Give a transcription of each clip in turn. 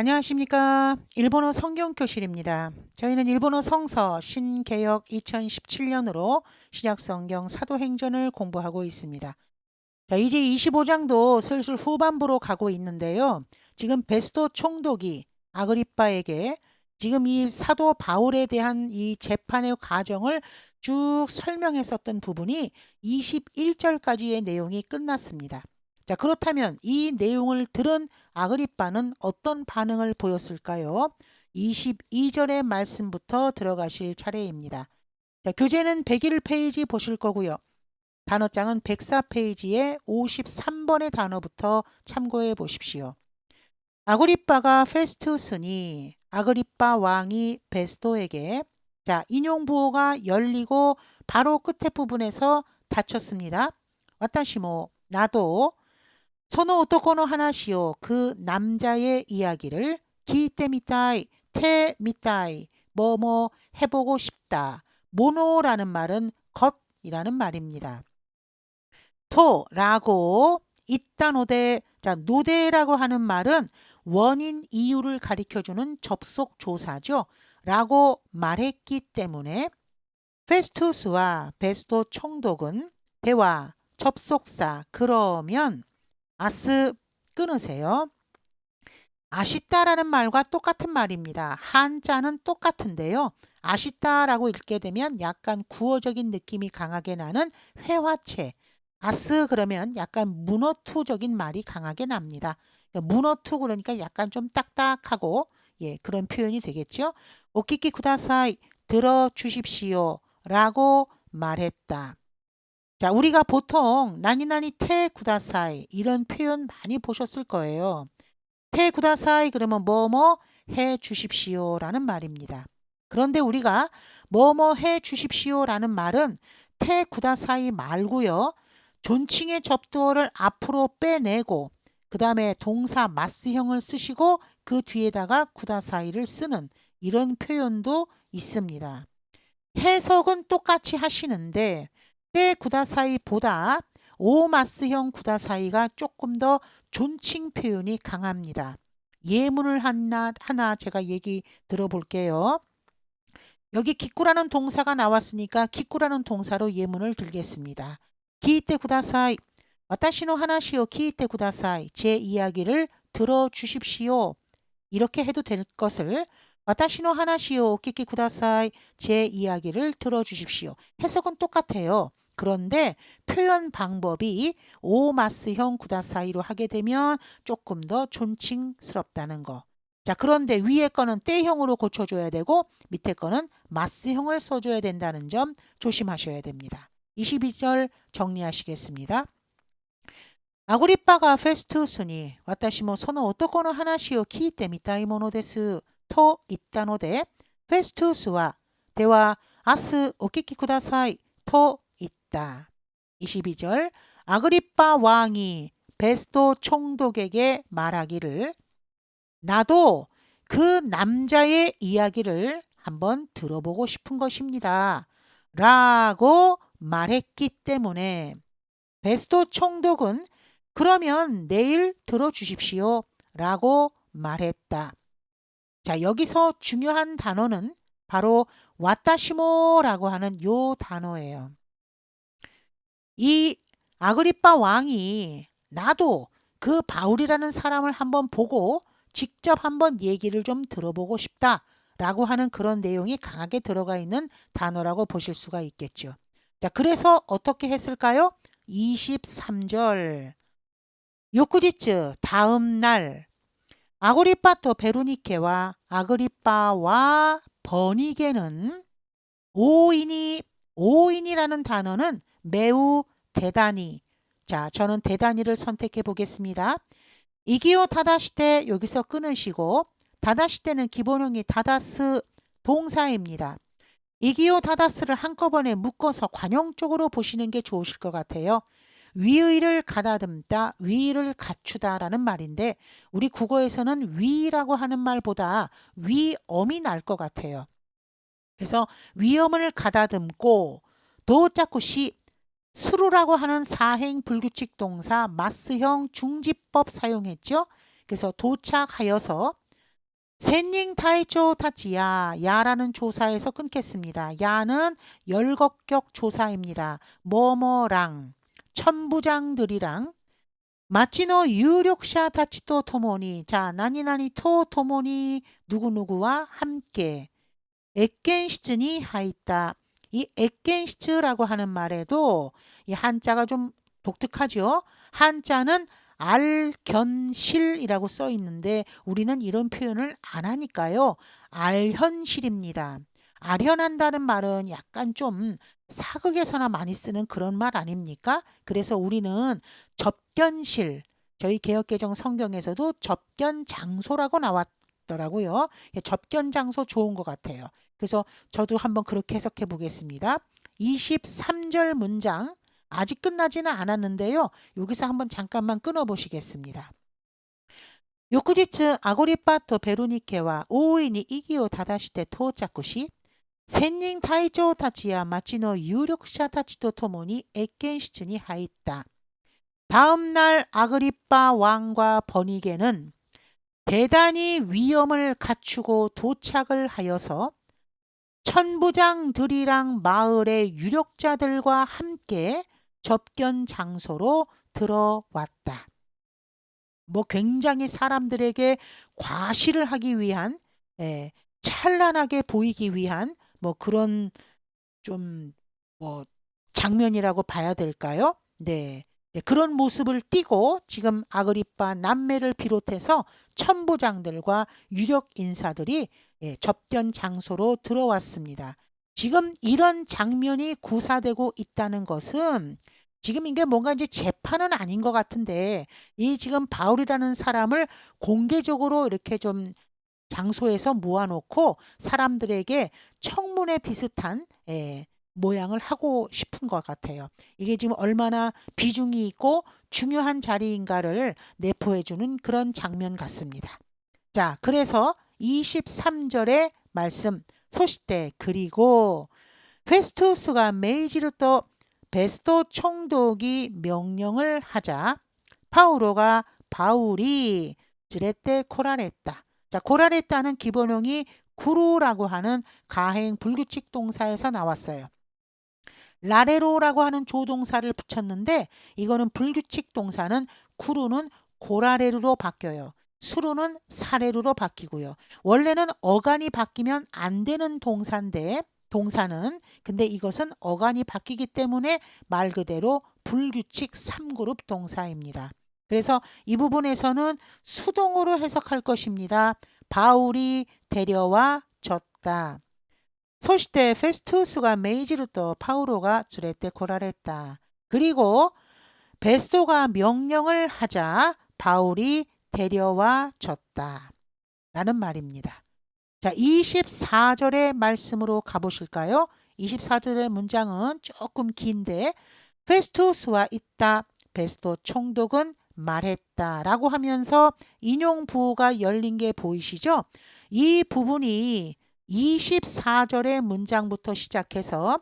안녕하십니까. 일본어 성경 교실입니다. 저희는 일본어 성서 신개역 2017년으로 신약 성경 사도행전을 공부하고 있습니다. 자, 이제 25장도 슬슬 후반부로 가고 있는데요. 지금 베스토 총독이 아그리빠에게 지금 이 사도 바울에 대한 이 재판의 과정을 쭉 설명했었던 부분이 21절까지의 내용이 끝났습니다. 자, 그렇다면 이 내용을 들은 아그리빠는 어떤 반응을 보였을까요? 22절의 말씀부터 들어가실 차례입니다. 자, 교재는 101페이지 보실 거고요. 단어장은 104페이지에 53번의 단어부터 참고해 보십시오. 아그리빠가 페스투스니 아그리빠 왕이 베스토에게 자, 인용 부호가 열리고 바로 끝에 부분에서 닫혔습니다. 와타시모 나도 소노 오토코노 하나시오 그 남자의 이야기를 미타이 뭐뭐 해보고 싶다 모노라는 말은 것이라는 말입니다. 토라고 있다 노대 자 노대라고 하는 말은 원인 이유를 가리켜주는 접속 조사죠. 라고 말했기 때문에 페스투스와 베스토 총독은 대화 접속사 그러면 아스 끊으세요. 아쉽다라는 말과 똑같은 말입니다. 한자는 똑같은데요. 아쉽다라고 읽게 되면 약간 구어적인 느낌이 강하게 나는 회화체. 아스 그러면 약간 문어투적인 말이 강하게 납니다. 문어투 그러니까 약간 좀 딱딱하고 예 그런 표현이 되겠죠. 오키키 쿠다사이 들어주십시오 라고 말했다. 자, 우리가 보통 나니나니 테 구다사이 이런 표현 많이 보셨을 거예요. 테 구다사이 그러면 뭐뭐 해 주십시오라는 말입니다. 그런데 우리가 뭐뭐 해 주십시오라는 말은 테 구다사이 말고요. 존칭의 접두어를 앞으로 빼내고 그 다음에 동사 마스형을 쓰시고 그 뒤에다가 구다사이를 쓰는 이런 표현도 있습니다. 해석은 똑같이 하시는데 때 구다사이보다 오마스형 구다사이가 조금 더 존칭 표현이 강합니다. 예문을 하나, 하나 제가 얘기 들어볼게요. 여기 기꾸라는 동사가 나왔으니까 기꾸라는 동사로 예문을 들겠습니다. 기이테 구다사이 와타시노 하나시오 기이테 구다사이 제 이야기를 들어주십시오. 이렇게 해도 될 것을 와타시노 하나시오 오키키 구다사이 제 이야기를 들어주십시오. 해석은 똑같아요. 그런데 표현 방법이 오마스형 구다사이로 하게 되면 조금 더 존칭스럽다는 거. 자, 그런데 위에 거는 때형으로 고쳐줘야 되고 밑에 거는 마스형을 써줘야 된다는 점 조심하셔야 됩니다. 22절 정리하시겠습니다. 아구리빠가 페스투스니 와타시모 소노 오토코노 하나시오 키이테 미타이 모노 데스 토 있다노데 페스투스와 대화 아스 오키키 쿠다사이 토 있다. 22절 아그리빠 왕이 베스토 총독에게 말하기를 나도 그 남자의 이야기를 한번 들어보고 싶은 것입니다. 라고 말했기 때문에 베스토 총독은 그러면 내일 들어주십시오. 라고 말했다. 자, 여기서 중요한 단어는 바로 와타시모라고 하는 요 단어예요. 이 아그리빠 왕이 나도 그 바울이라는 사람을 한번 보고 직접 한번 얘기를 좀 들어보고 싶다 라고 하는 그런 내용이 강하게 들어가 있는 단어라고 보실 수가 있겠죠. 자, 그래서 어떻게 했을까요? 23절. 요쿠지츠 다음 날 아그리빠토 베루니케와 아그리빠와 버니게는 오인이 오인이라는 단어는 매우 대단히 자 저는 대단히를 선택해 보겠습니다. 이기오 타다시테 여기서 끊으시고 다다시테는 기본형이 다다스 동사입니다. 이기오 다다스를 한꺼번에 묶어서 관용적으로 보시는 게 좋으실 것 같아요. 위의를 가다듬다, 위의를 갖추다라는 말인데 우리 국어에서는 위라고 하는 말보다 위엄이 날 것 같아요. 그래서 위엄을 가다듬고 도 자꾸 시 수루라고 하는 사행 불규칙 동사 마스형 중지법 사용했죠. 그래서 도착하여서 센닝 타이조 타지야 야라는 조사에서 끊겠습니다. 야는 열곡격 조사입니다. 뭐뭐랑 천부장들이랑 마치노 유력샤 타치토 토모니 자 나니나니 토 토모니 누구누구와 함께 에켄시츠니 하있다. 이 에켄시츠라고 하는 말에도 이 한자가 좀 독특하죠. 한자는 알견실이라고 써 있는데 우리는 이런 표현을 안 하니까요. 알현실입니다. 아련한다는 말은 약간 좀 사극에서나 많이 쓰는 그런 말 아닙니까? 그래서 우리는 접견실, 저희 개혁개정 성경에서도 접견 장소라고 나왔 더라고요. 예, 접견 장소 좋은 것 같아요. 그래서 저도 한번 그렇게 해석해 보겠습니다. 23절 문장 아직 끝나지는 않았는데요. 여기서 한번 잠깐만 끊어 보시겠습니다. 요쿠지츠 아고리파토 베로니케와 오인이 이기오 다다시테 토착시 센닝 타이조 타치야 마치노 유력샤 타치도 토모니 에켄시츠니 하있다. 다음 날 아그리빠 왕과 버니게는 대단히 위험을 갖추고 도착을 하여서 천부장들이랑 마을의 유력자들과 함께 접견 장소로 들어왔다. 뭐 굉장히 사람들에게 과시를 하기 위한 예, 찬란하게 보이기 위한 뭐 그런 좀 뭐 장면이라고 봐야 될까요? 네. 그런 모습을 띠고 지금 아그리파 남매를 비롯해서 천부장들과 유력 인사들이 예, 접견 장소로 들어왔습니다. 지금 이런 장면이 구사되고 있다는 것은 지금 이게 뭔가 이제 재판은 아닌 것 같은데 이 지금 바울이라는 사람을 공개적으로 이렇게 좀 장소에서 모아놓고 사람들에게 청문회 비슷한 예, 모양을 하고 싶은 것 같아요. 이게 지금 얼마나 비중이 있고 중요한 자리인가를 내포해주는 그런 장면 같습니다. 자, 그래서 23절의 말씀 소시대 그리고 페스투스가 메이지로 또 베스토 총독이 명령을 하자 파우로가 바울이 즈레테 코라레다. 자, 코라레다는 기본형이 구루라고 하는 가행 불규칙 동사에서 나왔어요. 라레로라고 하는 조동사를 붙였는데 이거는 불규칙 동사는 구루는 고라레루로 바뀌어요. 수루는 사레루로 바뀌고요. 원래는 어간이 바뀌면 안 되는 동사인데 동사는 근데 이것은 어간이 바뀌기 때문에 말 그대로 불규칙 3그룹 동사입니다. 그래서 이 부분에서는 수동으로 해석할 것입니다. 바울이 데려와 줬다. 소시대 페스투스가 메이지루또 파우로가 주레테 코라랬다. 그리고 베스도가 명령을 하자 바울이 데려와 줬다. 라는 말입니다. 자, 24절의 말씀으로 가보실까요? 24절의 문장은 조금 긴데 페스투스와 있다. 베스토 총독은 말했다. 라고 하면서 인용 부호가 열린 게 보이시죠? 이 부분이 24절의 문장부터 시작해서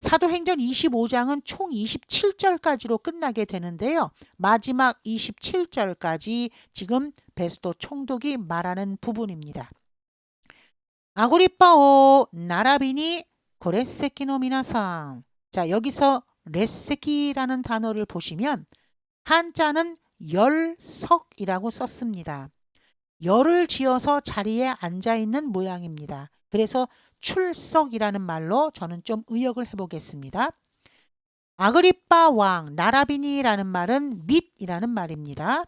사도행전 25장은 총 27절까지로 끝나게 되는데요. 마지막 27절까지 지금 베스도 총독이 말하는 부분입니다. 아고리빠오 나라비니 고레세키노 미나상 자 여기서 레세키라는 단어를 보시면 한자는 열석이라고 썼습니다. 열을 지어서 자리에 앉아 있는 모양입니다. 그래서 출석이라는 말로 저는 좀 의역을 해보겠습니다. 아그리빠 왕, 나라비니라는 말은 밋이라는 말입니다.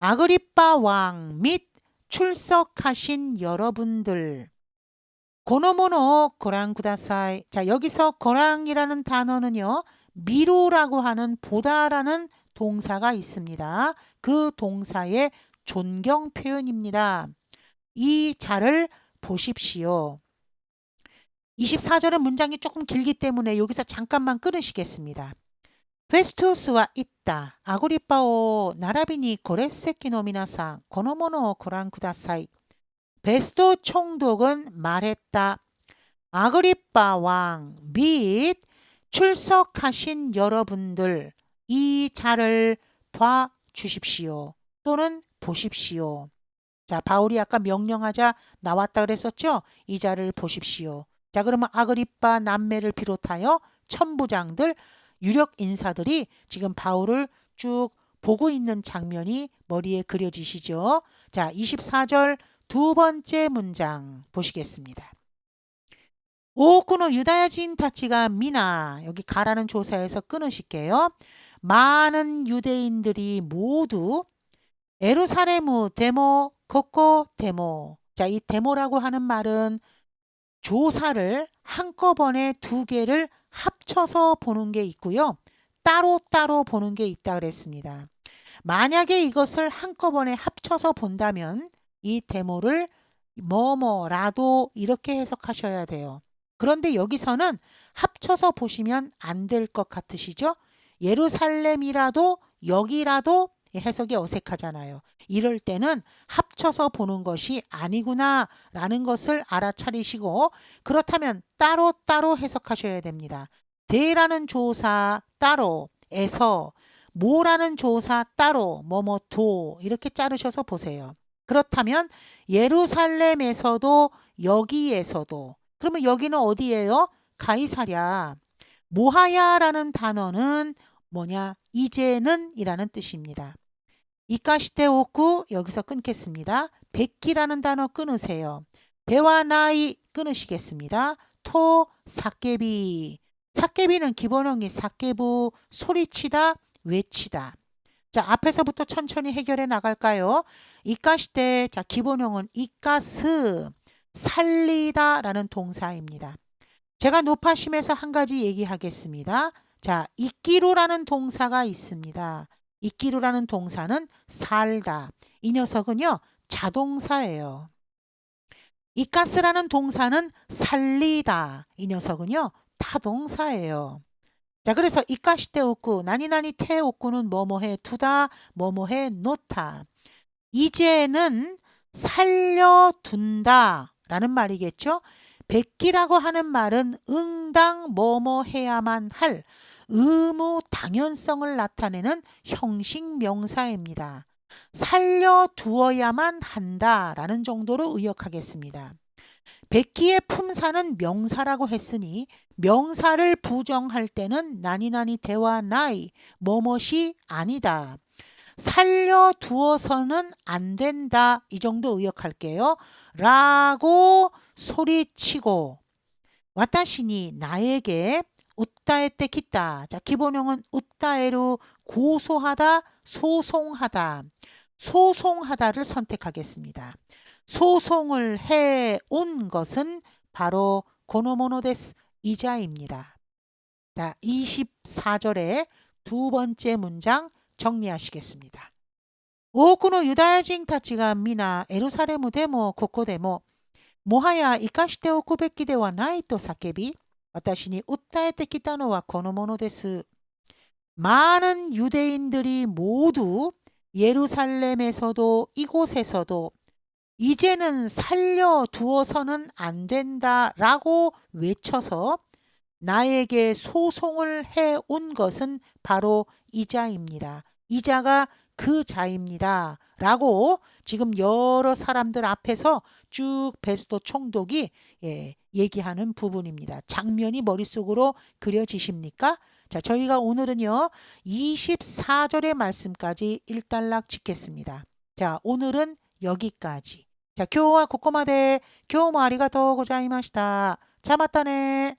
아그리빠 왕 및 출석하신 여러분들. 고노모노 고랑 구다사이. 자, 여기서 고랑이라는 단어는요. 미로라고 하는 보다라는 동사가 있습니다. 그 동사의 존경 표현입니다. 이 자를 보십시오. 24절의 문장이 조금 길기 때문에 여기서 잠깐만 끊으시겠습니다. 페스투스와 있다. 아고리빠오 나라비니 고레세키 노미나상 고노모노 고란 쿠다사이. 베스토 총독은 말했다. 아그리빠 왕 및 출석하신 여러분들 이 자를 봐 주십시오. 또는 보십시오. 자, 바울이 아까 명령하자 나왔다 그랬었죠? 이 자를 보십시오. 자, 그러면 아그리빠 남매를 비롯하여 천부장들, 유력 인사들이 지금 바울을 쭉 보고 있는 장면이 머리에 그려지시죠? 자, 24절 두 번째 문장 보시겠습니다. 오꾸노 유다야진 타치가 미나 여기 가라는 조사에서 끊으실게요. 많은 유대인들이 모두 에루사레무 데모 코코 데모 자 이 데모라고 하는 말은 조사를 한꺼번에 두 개를 합쳐서 보는 게 있고요. 따로 따로 보는 게 있다 그랬습니다. 만약에 이것을 한꺼번에 합쳐서 본다면 이 데모를 뭐뭐라도 이렇게 해석하셔야 돼요. 그런데 여기서는 합쳐서 보시면 안 될 것 같으시죠? 예루살렘이라도 여기라도 해석이 어색하잖아요. 이럴 때는 합쳐서 보는 것이 아니구나 라는 것을 알아차리시고 그렇다면 따로 따로 해석하셔야 됩니다. 대라는 조사 따로 에서 모라는 조사 따로 뭐뭐 도 이렇게 자르셔서 보세요. 그렇다면 예루살렘에서도 여기에서도 그러면 여기는 어디예요? 가이사랴. 모하야라는 단어는 뭐냐? 이제는 이라는 뜻입니다. 이까시테 오쿠 여기서 끊겠습니다. 백기라는 단어 끊으세요. 대와 나이 끊으시겠습니다. 토 사케비 사케비는 기본형이 사케부 소리치다 외치다. 자 앞에서부터 천천히 해결해 나갈까요? 이까시테 자 기본형은 이까스 살리다라는 동사입니다. 제가 높아심에서 한 가지 얘기하겠습니다. 자, 있기로라는 동사가 있습니다. 있기로라는 동사는 살다. 이 녀석은요, 자동사예요. 이까스라는 동사는 살리다. 이 녀석은요, 타동사예요. 자, 그래서 이까시테 오쿠, 나니나니 테 오쿠는 뭐뭐해 두다, 뭐뭐해 놓다. 이제는 살려둔다. 라는 말이겠죠. 백기라고 하는 말은 응당 뭐뭐 해야만 할 의무 당연성을 나타내는 형식 명사입니다. 살려두어야만 한다라는 정도로 의역하겠습니다. 백기의 품사는 명사라고 했으니 명사를 부정할 때는 나니나니 대와 나이 뭐뭇이 아니다. 살려두어서는 안 된다. 이 정도 의역할게요. 라고 소리치고 와타시니 나에게 웃다에때 기타. 자, 기본형은 웃다에로 고소하다, 소송하다. 소송하다를 선택하겠습니다. 소송을 해 온 것은 바로 고노모노데스 이자입니다. 자, 24절의 두 번째 문장 정리하시겠습니다. 오코노 유다야진 타치가 미나 에루사레무 데모 코코 데모 모하야 이카시테오 쿠베키 데와 나이 또 사케비 私に訴えてきたのはこのものです。많은유대인들이모두예루살렘에서도이곳에서도이제는살려두어서는안된다라고외쳐서나에게소송을해온것은바로이자입니다 이자가 그 자입니다. 라고 지금 여러 사람들 앞에서 쭉 베스도 총독이 예, 얘기하는 부분입니다. 장면이 머릿속으로 그려지십니까? 자, 저희가 오늘은요, 24절의 말씀까지 일단락 짓겠습니다. 자, 오늘은 여기까지. 자, 교와 고코마데 교모 아리가또 고자이마시다. 자, 맞다네.